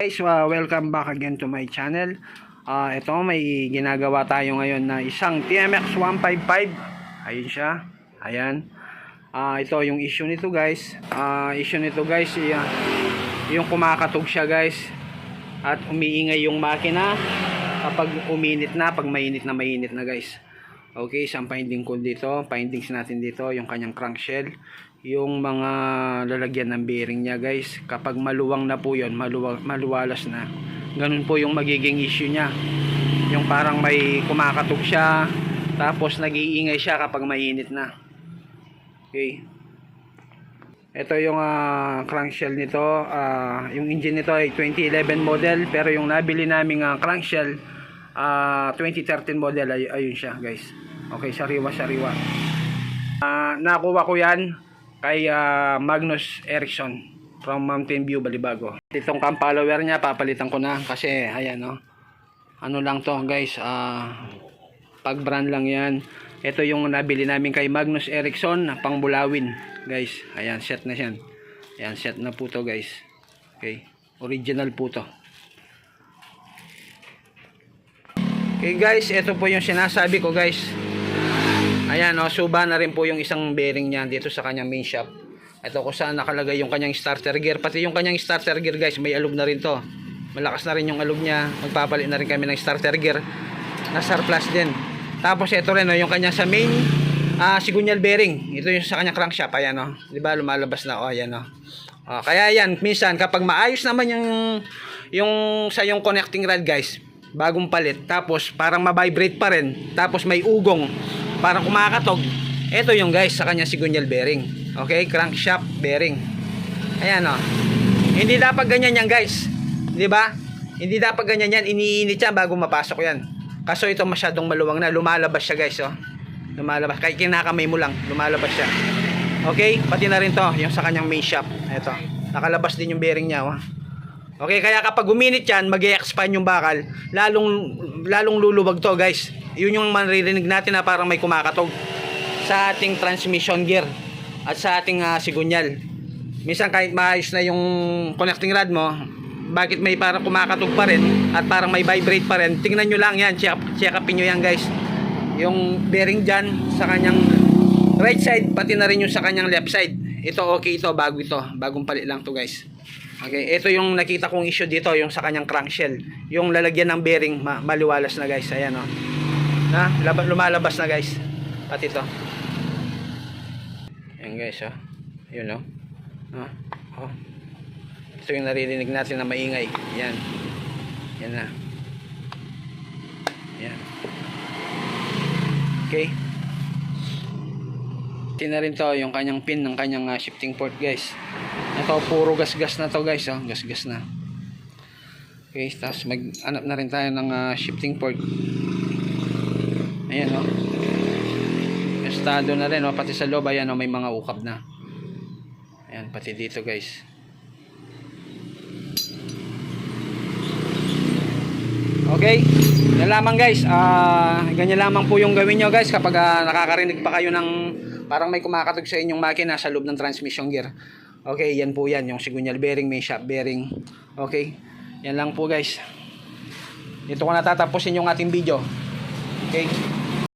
Guys, uh, welcome back again to my channel. Ah, ito may ginagawa tayo ngayon na isang TMX 155. Ayun siya. Ayan. Ah, ito yung issue nito, guys. Ah, issue nito, guys, ah, yung kumakatog siya, guys. At umiingay yung makina kapag uminit na, pag mainit na mainit na, guys. Okay, isang finding ko dito. Findings natin dito, yung kanyang crankshell. Yung mga lalagyan ng bearing niya, guys. Kapag maluwang na po yun, maluwa, maluwalas na. Ganun po yung magiging issue niya. Yung parang may kumakatog siya, tapos nag-iingay siya kapag mainit na. Okay. Ito yung ah, crankshell nito. ah, yung engine nito ay 2011 model, pero yung nabili naming ah, crankshell ah, 2013 model ay ayun siya, guys. Okay, sariwa sariwa. Ah, nakuha ko 'yan kay ah, Magnus Ericsson from Mountain View, Balibago. Itong cam follower niya papalitan ko na kasi ayan no. Ano lang to, guys, ah pag brand lang 'yan. Ito yung nabili namin kay Magnus Ericsson na pang Bulawin, guys. Ayan, set na 'yan. Ayan, set na po to, guys. Okay. Original po to. Okay guys, ito po yung sinasabi ko guys. Ayan o, suba na rin po yung isang bearing niya dito sa kanyang main shop. Ito kung saan nakalagay yung kanyang starter gear. Pati yung kanyang starter gear guys, may alog na rin to. Malakas na rin yung alog niya. Magpapalit na rin kami ng starter gear na surplus din. Tapos ito rin o, yung kanyang sa main ah sigunyal bearing. Ito yung sa kanyang crankshaft. Ayan o, di ba lumalabas na o, ayan o. Ah, kaya yan, minsan kapag maayos naman yung yung sa yung connecting rod guys, bagong palit, tapos parang ma-vibrate pa rin, tapos may ugong, parang kumakatog. Ito yung guys sa kanya sigunyal bearing. Okay, crankshaft bearing. Ayan o. Hindi dapat ganyan yan guys. 'Di ba? Hindi dapat ganyan yan. Iniinit yan bago mapasok yan. Kaso ito masyadong maluwang na. Lumalabas siya guys. Oh. Lumalabas. Kahit kinakamay mo lang. Lumalabas siya. Okay? Pati na rin to. Yung sa kanyang main shop. Ito. Nakalabas din yung bearing niya. Oh. Okay? Kaya kapag uminit yan, mag expand yung bakal. Lalong, lalong luluwag to guys. Yun yung maririnig natin na parang may kumakatog sa ating transmission gear at sa ating ah, sigunyal. Minsan kahit maayos na yung connecting rod mo, bakit may parang kumakatog pa rin at parang may vibrate pa rin, tingnan nyo lang yan, check, check upin nyo yan guys. Yung bearing dyan sa kanyang right side, pati na rin yung sa kanyang left side. Ito okay ito, bago ito, bagong palit lang to guys. Okay, ito yung nakita kong issue dito, yung sa kanyang crankshell. Yung lalagyan ng bearing, ma maliwalas na guys, ayan o. Na, laba- lumalabas na guys. Pati ito. Ayan guys, oh. Yun, oh. Ah, oh. Ito yung naririnig natin na maingay. Yan. Yan na. Yan. Okay. Ito na rin to, yung kanyang pin ng kanyang ah, shifting port, guys. Ito, puro gas-gas na to, guys, oh. Gas-gas na. Okay, tapos mag-anap na rin tayo ng ah, shifting port. Ayan, oh. Estado na rin, oh. Pati sa loob, ayan, oh, may mga ukap na. Ayan, pati dito, guys. Okay, yan lamang guys. Ah, ganyan lamang po yung gawin nyo guys kapag ah, nakakarinig pa kayo ng parang may kumakatog sa inyong makina sa loob ng transmission gear. Okay, yan po yan. Yung sigunyal bearing, may shop bearing. Okay, yan lang po guys. Dito ko natatapusin yung ating video. Okay.